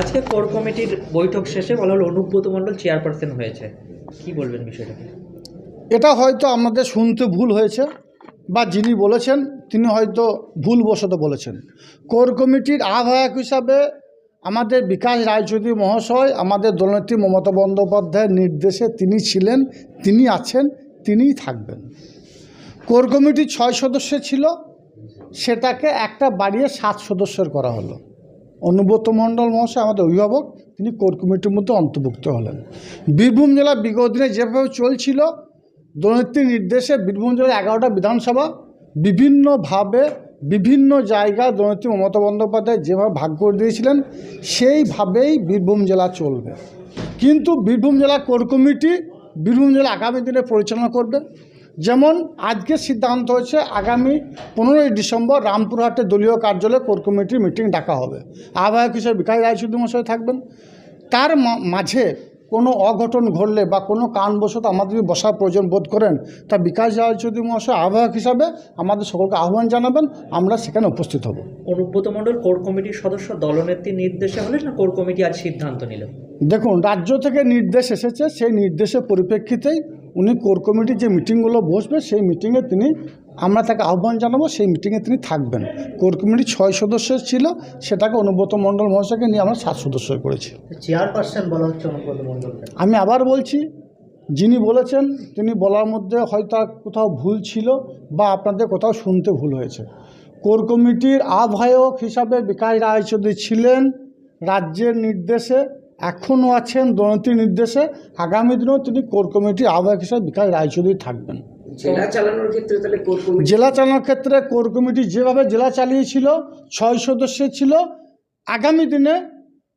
আজকে কোর কমিটির বৈঠক শেষে বলা হলো অনুব্রত মণ্ডল চেয়ারপারসন হয়েছে। কি বলবেন বিষয়টাকে এটা হয়তো আমাদের শুনতে ভুল হয়েছে বা যিনি বলেছেন তিনি হয়তো ভুলবশত বলেছেন। কোর কমিটির আহ্বায়ক হিসাবে আমাদের বিকাশ রায়চৌধুরী মহাশয় আমাদের দলনেত্রী মমতা বন্দ্যোপাধ্যায়ের নির্দেশে তিনি ছিলেন তিনি আছেন তিনিই থাকবেন। কোর কমিটি ছয় সদস্য ছিল সেটাকে একটা বাড়িয়ে সাত সদস্যের করা হলো। অনুব্রত মণ্ডল মহাশয় আমাদের অভিভাবক, তিনি কোর কমিটির মধ্যে অন্তর্ভুক্ত হলেন। বীরভূম জেলা বিগত দিনে যেভাবে চলছিল দলনেত্রীর নির্দেশে বীরভূম জেলার এগারোটা বিধানসভা বিভিন্নভাবে বিভিন্ন জায়গায় দলনেত্রী মমতা বন্দ্যোপাধ্যায় যেভাবে ভাগ করে দিয়েছিলেন, সেইভাবেই বীরভূম জেলা চলবে। কিন্তু বীরভূম জেলা কোর কমিটি বীরভূম জেলা আগামী দিনে পরিচালনা করবে। যেমন আজকের সিদ্ধান্ত হয়েছে আগামী পনেরোই ডিসেম্বর রামপুরহাটে দলীয় কার্যালয়ে কোর কমিটির মিটিং ডাকা হবে। আহ্বায়ক হিসেবে বিকাশ রায়চৌধুরী মশাই থাকবেন। তার মা- মাঝে কোনো অঘটন ঘটলে বা কোনো কারণবশত আমাদের যদি বসার প্রয়োজন বোধ করেন তা বিকাশ রায়চৌধুরী মহাশয় আহ্বায়ক হিসাবে আমাদের সকলকে আহ্বান জানাবেন। আমরা সেখানে উপস্থিত হব। অনুব্রত মণ্ডল কোর কমিটির সদস্য দলনেত্রীর নির্দেশে হলেন না কোর কমিটি আজ সিদ্ধান্ত নিল? দেখুন রাজ্য থেকে নির্দেশ এসেছে সেই নির্দেশের পরিপ্রেক্ষিতেই উনি কোর কমিটির যে মিটিংগুলো বসবে সেই মিটিংয়ে তিনি আমরা তাকে আহ্বান জানাব সেই মিটিংয়ে তিনি থাকবেন। কোর কমিটি ছয় সদস্যের ছিল সেটাকে অনুব্রত মণ্ডল মহাশয়কে নিয়ে আমরা সাত সদস্য করেছি। চেয়ারপারসন বলা হচ্ছে অনুব্রত মণ্ডলকে। আমি আবার বলছি যিনি বলেছেন তিনি বলার মধ্যে হয়তো কোথাও ভুল ছিল বা আপনাদের কোথাও শুনতে ভুল হয়েছে। কোর কমিটির আহ্বায়ক হিসাবে বিকাশ রায়চৌধুরী ছিলেন রাজ্যের নির্দেশে এখনও আছেন দলনেত্রীর নির্দেশে। আগামী দিনেও তিনি কোর কমিটির আহ্বায়ক হিসাবে বিকাশ রায়চৌধুরী থাকবেন। জেলা চালানোর ক্ষেত্রে তাহলে কোর কমিটি জেলা চালানোর ক্ষেত্রে কোর কমিটি যেভাবে জেলা চালিয়েছিল ছয় সদস্যের ছিল আগামী দিনে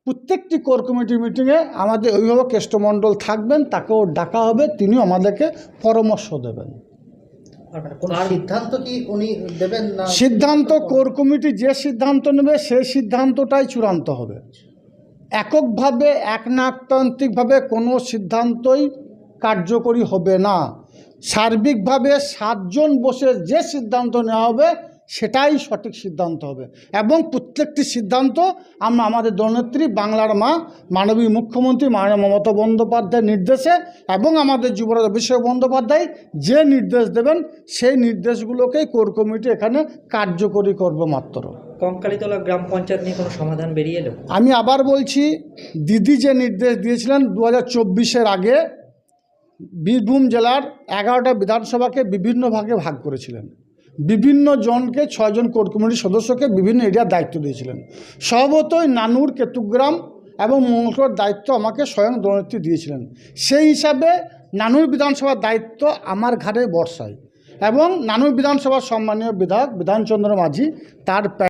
প্রত্যেকটি কোর কমিটির মিটিংয়ে আমাদের অভিভাবক কেষ্টমণ্ডল থাকবেন তাকেও ডাকা হবে তিনিও আমাদেরকে পরামর্শ দেবেন। সিদ্ধান্ত কি উনি দেবেন সিদ্ধান্ত কোর কমিটি যে সিদ্ধান্ত নেবে সেই সিদ্ধান্তটাই চূড়ান্ত হবে। এককভাবে একনাকতান্ত্রিকভাবে কোনো সিদ্ধান্তই কার্যকরী হবে না। সার্বিকভাবে সাতজন বসে যে সিদ্ধান্ত নেওয়া হবে, সেটাই সঠিক সিদ্ধান্ত হবে। এবং প্রত্যেকটি সিদ্ধান্ত আমরা আমাদের দলনেত্রী, বাংলার মা, মাননীয় মুখ্যমন্ত্রী মাননীয় মমতা বন্দ্যোপাধ্যায়ের নির্দেশে এবং আমাদের যুবরাজ অভিষেক বন্দ্যোপাধ্যায় যে নির্দেশ দেবেন, সেই নির্দেশগুলোকেই কোর কমিটি এখানে কার্যকরী করবে মাত্র। কঙ্কালীতলা গ্রাম পঞ্চায়েত নিয়ে কোনো সমাধান বেরিয়ে এলো? আমি আবার বলছি, দিদি যে নির্দেশ দিয়েছিলেন দু হাজার আগে, বীরভূম জেলার এগারোটা বিধানসভাকে বিভিন্ন ভাগে ভাগ করেছিলেন। বিভিন্ন জনকে ছয়জন কোর কমিটির সদস্যকে বিভিন্ন এরিয়ার দায়িত্ব দিয়েছিলেন। স্বভাবতই নানুর কেতুগ্রাম এবং মঙ্গলকর দায়িত্ব আমাকে স্বয়ং দলনেত্রী দিয়েছিলেন। সেই হিসাবে নানুর বিধানসভার দায়িত্ব আমার ঘাড়ে বর্ষায় এবং নানুর বিধানসভার সম্মানীয় বিধায়ক বিধানচন্দ্র মাঝি তার